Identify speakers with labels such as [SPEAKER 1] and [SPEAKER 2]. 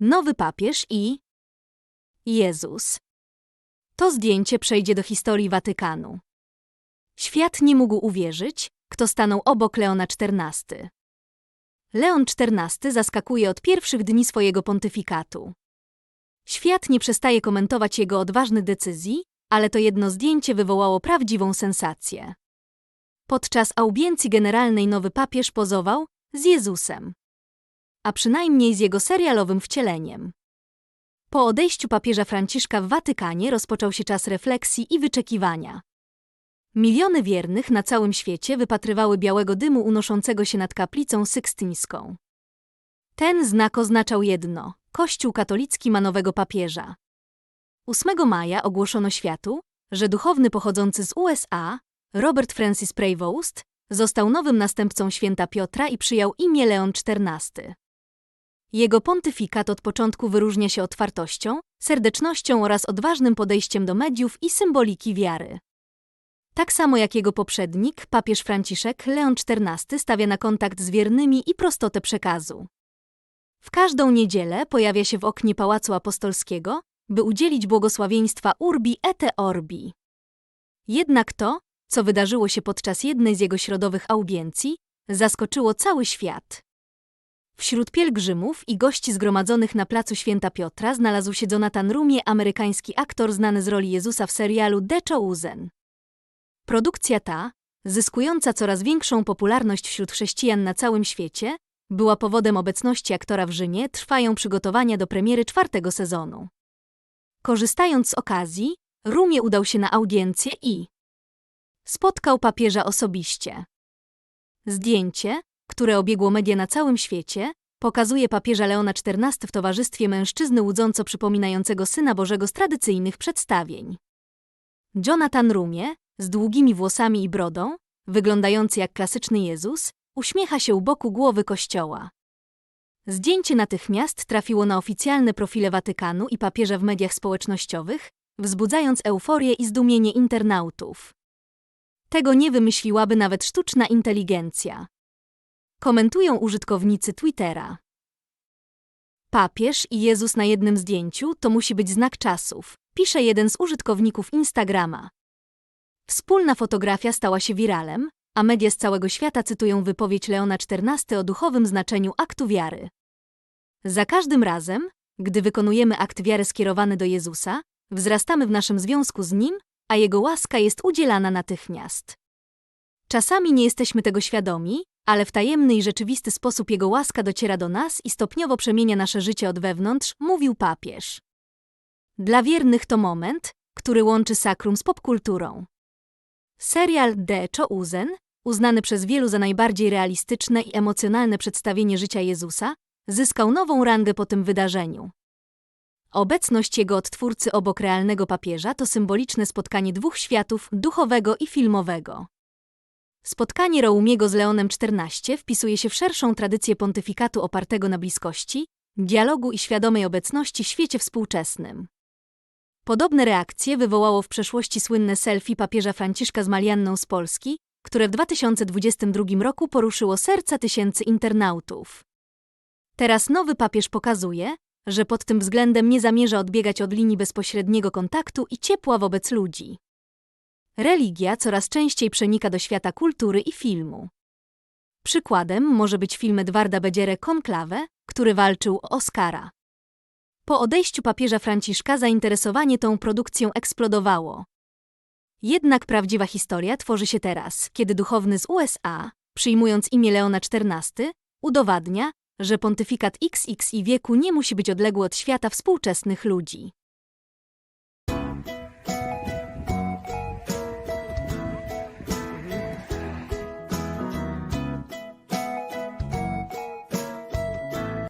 [SPEAKER 1] Nowy papież i Jezus. To zdjęcie przejdzie do historii Watykanu. Świat nie mógł uwierzyć, kto stanął obok Leona XIV. Leon XIV zaskakuje od pierwszych dni swojego pontyfikatu. Świat nie przestaje komentować jego odważnych decyzji, ale to jedno zdjęcie wywołało prawdziwą sensację. Podczas audiencji generalnej nowy papież pozował z Jezusem, a przynajmniej z jego serialowym wcieleniem. Po odejściu papieża Franciszka w Watykanie rozpoczął się czas refleksji i wyczekiwania. Miliony wiernych na całym świecie wypatrywały białego dymu unoszącego się nad kaplicą sykstyńską. Ten znak oznaczał jedno: Kościół katolicki ma nowego papieża. 8 maja ogłoszono światu, że duchowny pochodzący z USA, Robert Francis Prevost, został nowym następcą święta Piotra i przyjął imię Leon XIV. Jego pontyfikat od początku wyróżnia się otwartością, serdecznością oraz odważnym podejściem do mediów i symboliki wiary. Tak samo jak jego poprzednik, papież Franciszek, Leon XIV stawia na kontakt z wiernymi i prostotę przekazu. W każdą niedzielę pojawia się w oknie Pałacu Apostolskiego, by udzielić błogosławieństwa Urbi et Orbi. Jednak to, co wydarzyło się podczas jednej z jego środowych audiencji, zaskoczyło cały świat. Wśród pielgrzymów i gości zgromadzonych na placu Święta Piotra znalazł się Jonathan Rumie, amerykański aktor znany z roli Jezusa w serialu The Chosen. Produkcja ta, zyskująca coraz większą popularność wśród chrześcijan na całym świecie, była powodem obecności aktora w Rzymie, trwają przygotowania do premiery czwartego sezonu. Korzystając z okazji, Rumie udał się na audiencję i spotkał papieża osobiście. Zdjęcie, które obiegło media na całym świecie, pokazuje papieża Leona XIV w towarzystwie mężczyzny łudząco przypominającego Syna Bożego z tradycyjnych przedstawień. Jonathan Rumie, z długimi włosami i brodą, wyglądający jak klasyczny Jezus, uśmiecha się u boku głowy kościoła. Zdjęcie natychmiast trafiło na oficjalne profile Watykanu i papieża w mediach społecznościowych, wzbudzając euforię i zdumienie internautów. Tego nie wymyśliłaby nawet sztuczna inteligencja. Komentują użytkownicy Twittera. Papież i Jezus na jednym zdjęciu to musi być znak czasów, pisze jeden z użytkowników Instagrama. Wspólna fotografia stała się wiralem, a media z całego świata cytują wypowiedź Leona XIV o duchowym znaczeniu aktu wiary. Za każdym razem, gdy wykonujemy akt wiary skierowany do Jezusa, wzrastamy w naszym związku z Nim, a Jego łaska jest udzielana natychmiast. Czasami nie jesteśmy tego świadomi, ale w tajemny i rzeczywisty sposób Jego łaska dociera do nas i stopniowo przemienia nasze życie od wewnątrz, mówił papież. Dla wiernych to moment, który łączy sakrum z popkulturą. Serial The Chosen, uznany przez wielu za najbardziej realistyczne i emocjonalne przedstawienie życia Jezusa, zyskał nową rangę po tym wydarzeniu. Obecność jego odtwórcy obok realnego papieża to symboliczne spotkanie dwóch światów, duchowego i filmowego. Spotkanie Roumiego z Leonem XIV wpisuje się w szerszą tradycję pontyfikatu opartego na bliskości, dialogu i świadomej obecności w świecie współczesnym. Podobne reakcje wywołało w przeszłości słynne selfie papieża Franciszka z Marianną z Polski, które w 2022 roku poruszyło serca tysięcy internautów. Teraz nowy papież pokazuje, że pod tym względem nie zamierza odbiegać od linii bezpośredniego kontaktu i ciepła wobec ludzi. Religia coraz częściej przenika do świata kultury i filmu. Przykładem może być film Edwarda Bedzierę Conclave, który walczył o Oscara. Po odejściu papieża Franciszka zainteresowanie tą produkcją eksplodowało. Jednak prawdziwa historia tworzy się teraz, kiedy duchowny z USA, przyjmując imię Leona XIV, udowadnia, że pontyfikat XX i wieku nie musi być odległy od świata współczesnych ludzi.